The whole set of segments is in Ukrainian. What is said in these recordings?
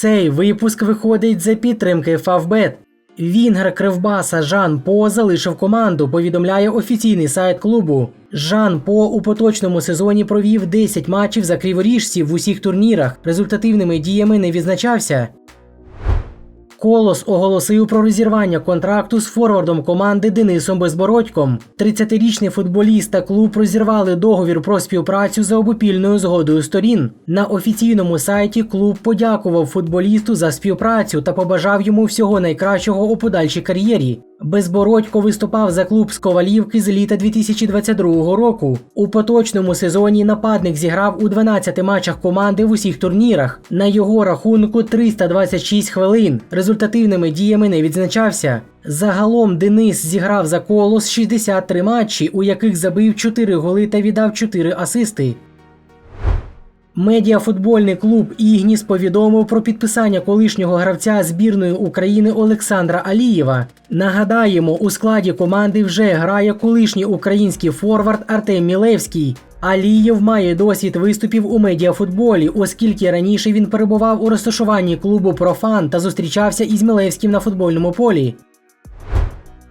Цей випуск виходить за підтримки Фавбет. Вінгер Кривбаса Жан По залишив команду, повідомляє офіційний сайт клубу. Жан По у поточному сезоні провів 10 матчів за криворіжців в усіх турнірах. Результативними діями не відзначався. Колос оголосив про розірвання контракту з форвардом команди Денисом Безбородьком. 30-річний футболіст та клуб розірвали договір про співпрацю за обопільною згодою сторін. На офіційному сайті клуб подякував футболісту за співпрацю та побажав йому всього найкращого у подальшій кар'єрі. Безбородько виступав за клуб з Ковалівки з літа 2022 року. У поточному сезоні нападник зіграв у 12 матчах команди в усіх турнірах. На його рахунку 326 хвилин. Результативними діями не відзначався. Загалом Денис зіграв за колос 63 матчі, у яких забив 4 голи та віддав 4 асисти. Медіафутбольний клуб Ігніс повідомив про підписання колишнього гравця збірної України Олександра Алієва. Нагадаємо, у складі команди вже грає колишній український форвард Артем Мілевський. Алієв має досвід виступів у медіафутболі, оскільки раніше він перебував у розташуванні клубу Профан та зустрічався із Мілевським на футбольному полі.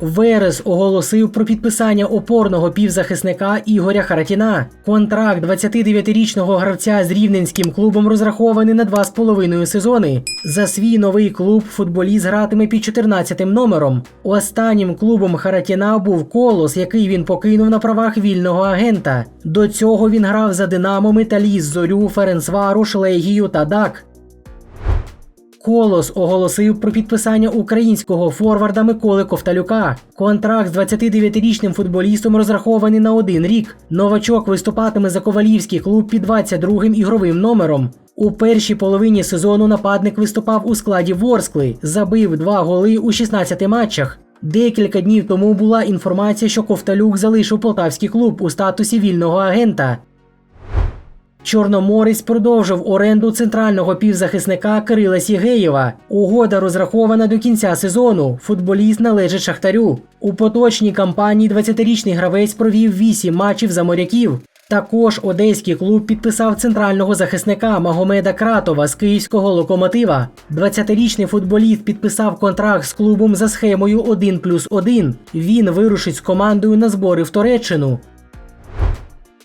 Верес оголосив про підписання опорного півзахисника Ігоря Харатіна. Контракт 29-річного гравця з рівненським клубом розрахований на 2,5 сезони. За свій новий клуб футболіст гратиме під 14 номером. Останнім клубом Харатіна був Колос, який він покинув на правах вільного агента. До цього він грав за Динамо, Металіст, Зорю, Ференцвару, Шлегію та Дак. Колос оголосив про підписання українського форварда Миколи Ковталюка. Контракт з 29-річним футболістом розрахований на один рік. Новачок виступатиме за ковалівський клуб під 22-м ігровим номером. У першій половині сезону нападник виступав у складі Ворскли, забив два голи у 16 матчах. Декілька днів тому була інформація, що Ковталюк залишив полтавський клуб у статусі вільного агента. Чорноморець продовжив оренду центрального півзахисника Кирила Сігеєва. Угода розрахована до кінця сезону. Футболіст належить Шахтарю. У поточній кампанії 20-річний гравець провів 8 матчів за моряків. Також одеський клуб підписав центрального захисника Магомеда Кратова з київського локомотива. 20-річний футболіст підписав контракт з клубом за схемою 1 плюс 1. Він вирушить з командою на збори в Туреччину.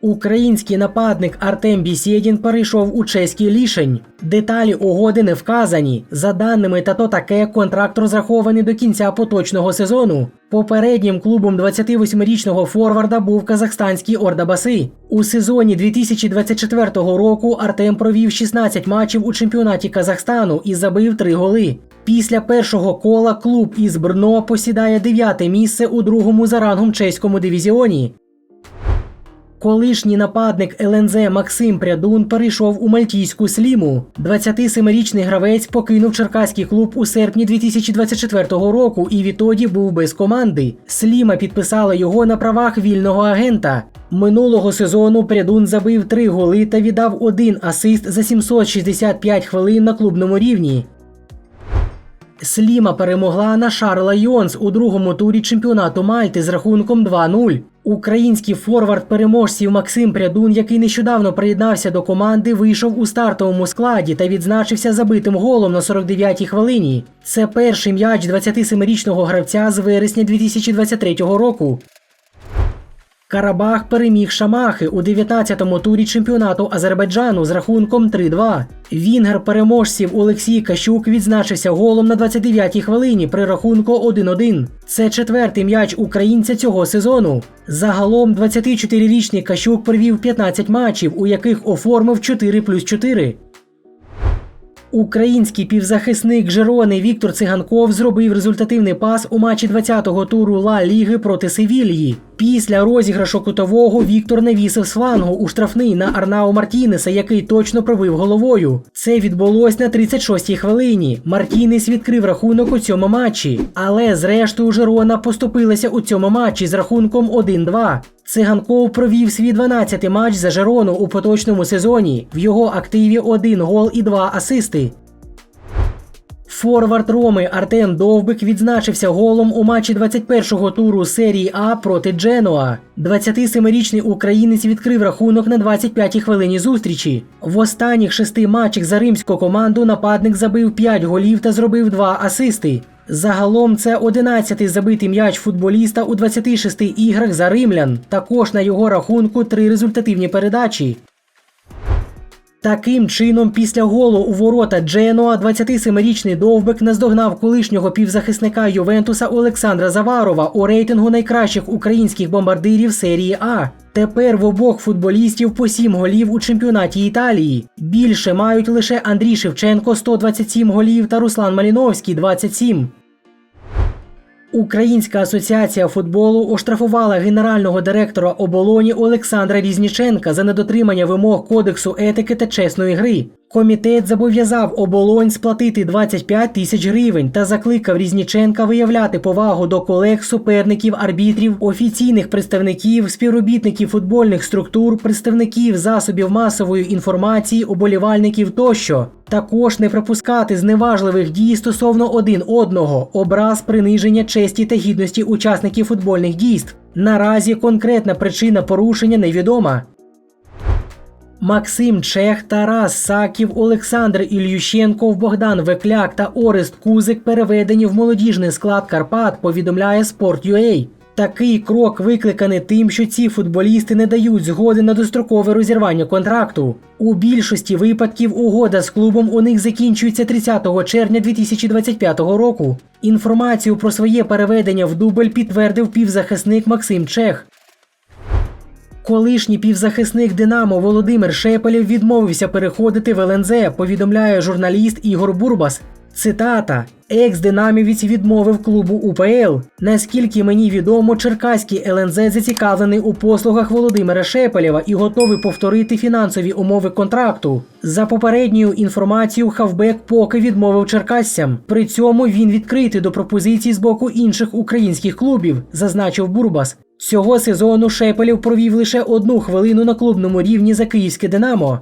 Український нападник Артем Бісєдін перейшов у чеський лішень. Деталі угоди не вказані. За даними тато таке, контракт розрахований до кінця поточного сезону. Попереднім клубом 28-річного форварда був казахстанський Ордабаси. У сезоні 2024 року Артем провів 16 матчів у чемпіонаті Казахстану і забив 3 голи. Після першого кола клуб із Брно посідає дев'яте місце у другому за рангом чеському дивізіоні. Колишній нападник ЛНЗ Максим Прядун перейшов у мальтійську сліму. 27-річний гравець покинув черкаський клуб у серпні 2024 року і відтоді був без команди. Сліма підписала його на правах вільного агента. Минулого сезону Прядун забив три голи та віддав один асист за 765 хвилин на клубному рівні. Сліма перемогла на Шарла Йонс у другому турі чемпіонату Мальти з рахунком 2-0. Український форвард переможців Максим Прядун, який нещодавно приєднався до команди, вийшов у стартовому складі та відзначився забитим голом на 49-й хвилині. Це перший м'яч 27-річного гравця з вересня 2023 року. Карабах переміг Шамахи у 19-му турі чемпіонату Азербайджану з рахунком 3-2. Вінгер переможців Олексій Кащук відзначився голом на 29-й хвилині при рахунку 1-1. Це четвертий м'яч українця цього сезону. Загалом 24-річний Кащук провів 15 матчів, у яких оформив 4 плюс 4. Український півзахисник Жерони Віктор Циганков зробив результативний пас у матчі 20-го туру Ла Ліги проти Севільї. Після розіграшу кутового Віктор навісив з у штрафний на Арнау Мартінеса, який точно пробив головою. Це відбулось на 36-й хвилині. Мартінес відкрив рахунок у цьому матчі, але зрештою Жерона поступилася у цьому матчі з рахунком 1-2. Циганков провів свій 12-й матч за Жерону у поточному сезоні. В його активі один гол і два асисти. Форвард Роми Артем Довбик відзначився голом у матчі 21-го туру серії А проти Дженуа. 27-річний українець відкрив рахунок на 25-й хвилині зустрічі. В останніх шести матчах за римську команду нападник забив 5 голів та зробив 2 асисти. Загалом це 11-й забитий м'яч футболіста у 26 іграх за римлян. Також на його рахунку три результативні передачі. Таким чином, після голу у ворота Дженуа 27-річний довбик наздогнав колишнього півзахисника Ювентуса Олександра Заварова у рейтингу найкращих українських бомбардирів серії А. Тепер в обох футболістів по 7 голів у чемпіонаті Італії. Більше мають лише Андрій Шевченко 127 голів та Руслан Маліновський 27. Українська асоціація футболу оштрафувала генерального директора оболоні Олександра Різніченка за недотримання вимог кодексу етики та чесної гри. Комітет зобов'язав оболонь сплатити 25 тисяч гривень та закликав Різніченка виявляти повагу до колег, суперників, арбітрів, офіційних представників, співробітників футбольних структур, представників засобів масової інформації, оболівальників тощо. Також не припускати зневажливих дій стосовно один одного, образ приниження честі та гідності учасників футбольних дійств. Наразі конкретна причина порушення невідома. Максим Чех, Тарас Саків, Олександр Ільющенков, Богдан Векляк та Орест Кузик переведені в молодіжний склад Карпат, повідомляє Sport.ua. Такий крок викликаний тим, що ці футболісти не дають згоди на дострокове розірвання контракту. У більшості випадків угода з клубом у них закінчується 30 червня 2025 року. Інформацію про своє переведення в дубль підтвердив півзахисник Максим Чех. Колишній півзахисник Динамо Володимир Шепелєв відмовився переходити в ЛНЗ, повідомляє журналіст Ігор Бурбас. Цитата: Екс-динамівець відмовив клубу УПЛ. Наскільки мені відомо, Черкаський ЛНЗ зацікавлений у послугах Володимира Шепелєва і готовий повторити фінансові умови контракту. За попередньою інформацією, Хавбек поки відмовив черкасцям. При цьому він відкритий до пропозицій з боку інших українських клубів, зазначив Бурбас. Цього сезону Шепелєв провів лише одну хвилину на клубному рівні за київське Динамо.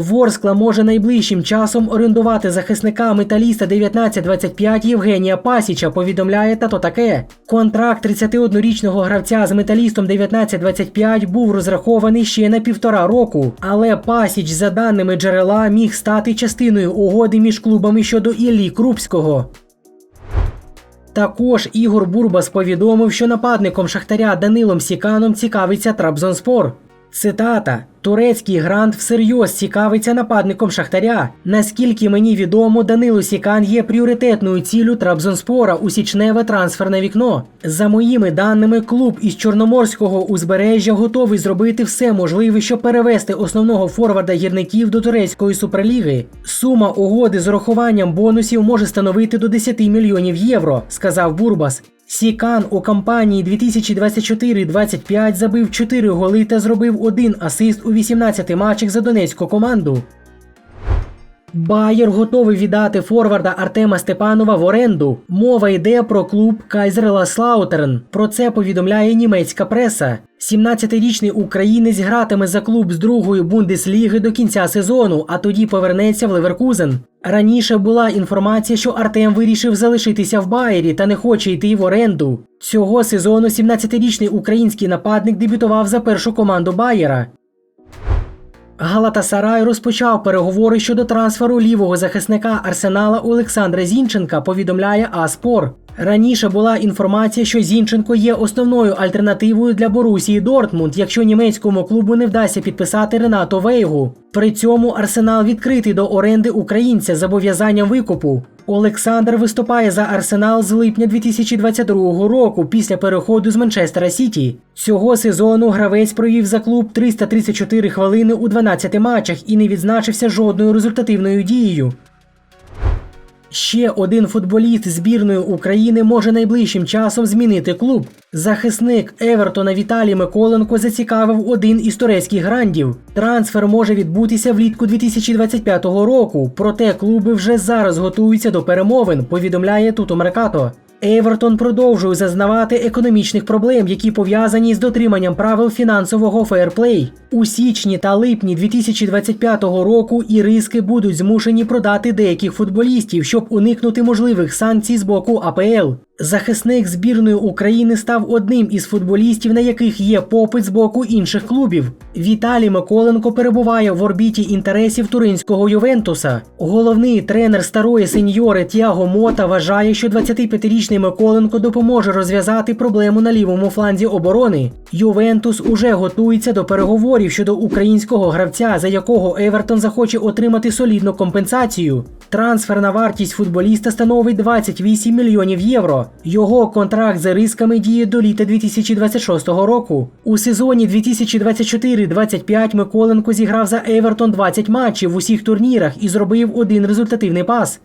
Ворскла може найближчим часом орендувати захисника металіста 1925 Євгенія Пасіча, повідомляє тато таке. Контракт 31-річного гравця з металістом 1925 був розрахований ще на півтора року, але Пасіч, за даними джерела, міг стати частиною угоди між клубами щодо Іллі Крупського. Також Ігор Бурбас повідомив, що нападником Шахтаря Данилом Сіканом цікавиться Трабзонспор. Цитата: Турецький грант всерйоз цікавиться нападником Шахтаря. Наскільки мені відомо, Данило Сікан є пріоритетною ціллю Трабзонспора у січневе трансферне вікно. За моїми даними, клуб із Чорноморського узбережжя готовий зробити все можливе, щоб перевести основного форварда гірників до турецької суперліги. Сума угоди з урахуванням бонусів може становити до 10 мільйонів євро, сказав Бурбас. Сікан у кампанії 2024-25 забив 4 голи та зробив один асист у 18 матчах за донецьку команду. Байер готовий віддати форварда Артема Степанова в оренду. Мова йде про клуб Кайзерласлаутерн. Про це повідомляє німецька преса. 17-річний українець гратиме за клуб з другої бундесліги до кінця сезону, а тоді повернеться в Леверкузен. Раніше була інформація, що Артем вирішив залишитися в Байері та не хоче йти в оренду. Цього сезону 17-річний український нападник дебютував за першу команду Байера. Галатасарай розпочав переговори щодо трансферу лівого захисника Арсенала Олександра Зінченка, повідомляє Аспор. Раніше була інформація, що Зінченко є основною альтернативою для Борусії Дортмунд, якщо німецькому клубу не вдасться підписати Ренато Вейгу. При цьому Арсенал відкритий до оренди українця з зобов'язанням викупу. Олександр виступає за Арсенал з липня 2022 року після переходу з Манчестера Сіті. Цього сезону гравець провів за клуб 334 хвилини у 12 матчах і не відзначився жодною результативною дією. Ще один футболіст збірної України може найближчим часом змінити клуб. Захисник Евертона Віталій Миколенко зацікавив один із турецьких грандів. Трансфер може відбутися влітку 2025 року, проте клуби вже зараз готуються до перемовин, повідомляє Туто Меркато. Евертон продовжує зазнавати економічних проблем, які пов'язані з дотриманням правил фінансового фейерплей. У січні та липні 2025 року іриски будуть змушені продати деяких футболістів, щоб уникнути можливих санкцій з боку АПЛ. Захисник збірної України став одним із футболістів, на яких є попит з боку інших клубів. Віталій Миколенко перебуває в орбіті інтересів туринського Ювентуса. Головний тренер старої сеньори Тіаго Мота вважає, що 25-річний Миколенко допоможе розв'язати проблему на лівому фланзі оборони. Ювентус уже готується до переговорів щодо українського гравця, за якого Евертон захоче отримати солідну компенсацію. Трансферна вартість футболіста становить 28 мільйонів євро. Його контракт за рисками діє до літа 2026 року. У сезоні 2024-25 Миколенко зіграв за Евертон 20 матчів в усіх турнірах і зробив один результативний пас.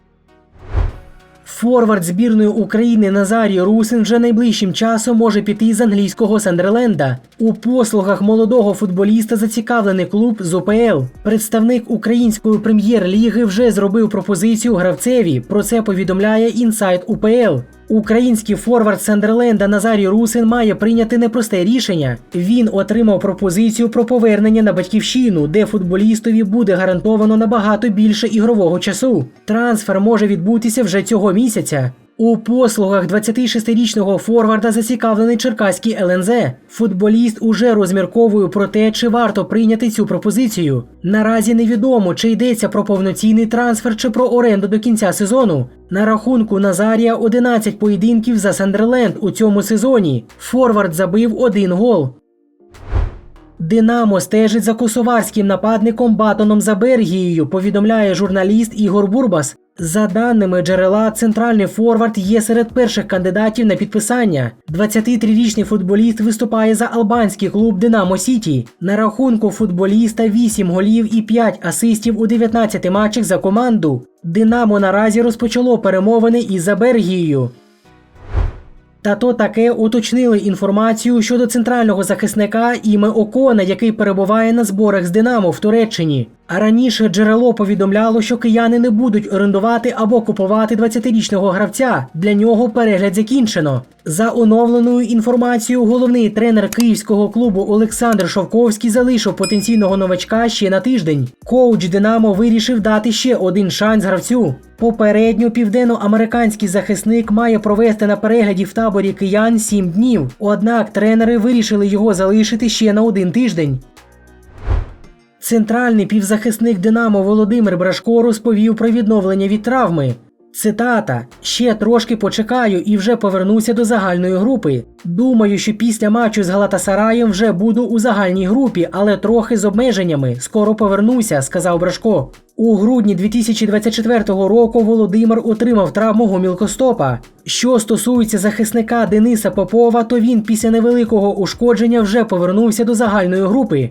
Форвард збірної України Назарій Русин вже найближчим часом може піти з англійського Сандерленда. У послугах молодого футболіста зацікавлений клуб з УПЛ. Представник української прем'єр-ліги вже зробив пропозицію гравцеві. Про це повідомляє інсайт УПЛ. Український форвард Сандерленда Назарій Русин має прийняти непросте рішення. Він отримав пропозицію про повернення на батьківщину, де футболістові буде гарантовано набагато більше ігрового часу. Трансфер може відбутися вже цього місяця. У послугах 26-річного форварда зацікавлений черкаський ЛНЗ. Футболіст уже розмірковує про те, чи варто прийняти цю пропозицію. Наразі невідомо, чи йдеться про повноцінний трансфер чи про оренду до кінця сезону. На рахунку Назарія 11 поєдинків за Сандерленд у цьому сезоні. Форвард забив один гол. Динамо стежить за косоварським нападником Батоном Забергією, повідомляє журналіст Ігор Бурбас. За даними джерела, центральний форвард є серед перших кандидатів на підписання. 23-річний футболіст виступає за албанський клуб Динамо Сіті. На рахунку футболіста 8 голів і 5 асистів у 19 матчах за команду. Динамо наразі розпочало перемовини із Забергією. Та то таке уточнили інформацію щодо центрального захисника Іме Окона, який перебуває на зборах з Динамо в Туреччині. А раніше джерело повідомляло, що кияни не будуть орендувати або купувати 20-річного гравця. Для нього перегляд закінчено. За оновленою інформацією, головний тренер київського клубу Олександр Шовковський залишив потенційного новачка ще на тиждень. Коуч Динамо вирішив дати ще один шанс гравцю. Попередньо південноамериканський захисник має провести на перегляді в таборі киян 7 днів. Однак тренери вирішили його залишити ще на один тиждень. Центральний півзахисник Динамо Володимир Брашко розповів про відновлення від травми. Цитата: ще трошки почекаю і вже повернуся до загальної групи. Думаю, що після матчу з Галатасараєм вже буду у загальній групі, але трохи з обмеженнями. Скоро повернуся, сказав Брашко. У грудні 2024 року Володимир отримав травму гомілкостопа. Що стосується захисника Дениса Попова, то він після невеликого ушкодження вже повернувся до загальної групи.